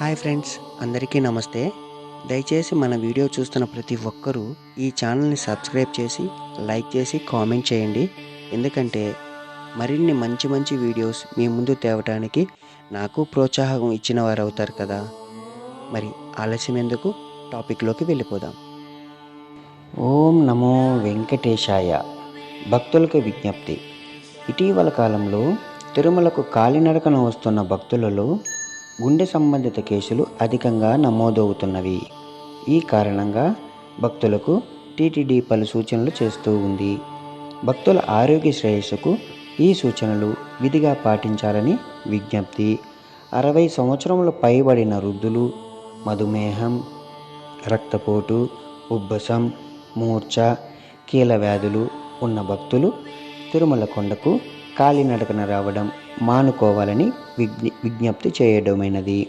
Hi friends అందరికీ నమస్తే. దయచేసి మన వీడియో చూస్తున్న ప్రతి ఒక్కరూ ఈ ఛానల్ని సబ్స్క్రైబ్ చేసి లైక్ చేసి కామెంట్ చేయండి. ఎందుకంటే మరిన్ని మంచి మంచి వీడియోస్ మీ ముందు తేవటానికి నాకు ప్రోత్సాహం ఇచ్చిన వారు అవుతారు కదా. మరి ఆలస్యం ఎందుకు? టాపిక్లోకి వెళ్ళిపోదాం. ఓం నమో వెంకటేశాయ. భక్తులకు విజ్ఞప్తి. ఇటీవల కాలంలో తిరుమలకు కాలినడకన వస్తున్న భక్తులలో గుండె సంబంధిత కేసులు అధికంగా నమోదవుతున్నవి. ఈ కారణంగా భక్తులకు టీటీడీ పలు సూచనలు చేస్తూ ఉంది. భక్తుల ఆరోగ్య శ్రేయస్సుకు ఈ సూచనలు విధిగా పాటించాలని విజ్ఞప్తి. అరవై సంవత్సరముల పైబడిన వృద్ధులు మధుమేహం రక్తపోటు ఉబ్బసం మూర్ఛ కీల వ్యాధులు ఉన్న భక్తులు తిరుమల కొండకు కాలినడకన రావడం మానుకోవాలని విజ్ఞ విజ్ఞప్తి చేయడమైనది.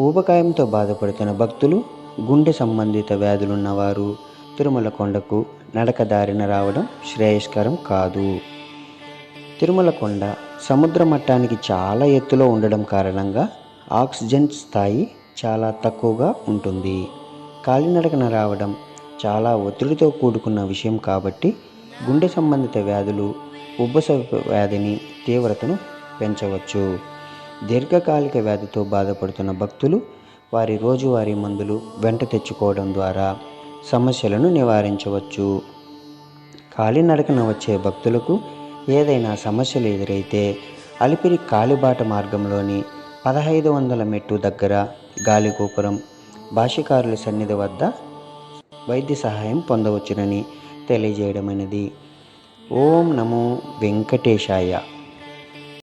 ఊబకాయంతో బాధపడుతున్న భక్తులు గుండె సంబంధిత వ్యాధులున్నవారు తిరుమల కొండకు నడక దారిన రావడం శ్రేయస్కరం కాదు. తిరుమల కొండ సముద్ర మట్టానికి చాలా ఎత్తులో ఉండడం కారణంగా ఆక్సిజన్ స్థాయి చాలా తక్కువగా ఉంటుంది. కాలినడకన రావడం చాలా ఒత్తిడితో కూడుకున్న విషయం కాబట్టి గుండె సంబంధిత వ్యాధులు ఉబ్బస వ్యాధిని తీవ్రతను పెంచవచ్చు. దీర్ఘకాలిక వ్యాధితో బాధపడుతున్న భక్తులు వారి రోజువారీ మందులు వెంట తెచ్చుకోవడం ద్వారా సమస్యలను నివారించవచ్చు. కాలినడకన వచ్చే భక్తులకు ఏదైనా సమస్యలు ఎదురైతే అలిపిరి కాలిబాట మార్గంలోని పదహైదు వందల మెట్టు దగ్గర గాలిగోపురం భాష్యకారుల సన్నిధి వద్ద వైద్య సహాయం పొందవచ్చునని తెలియజేయడమైనది. ఓం నమో వెంకటేశాయ.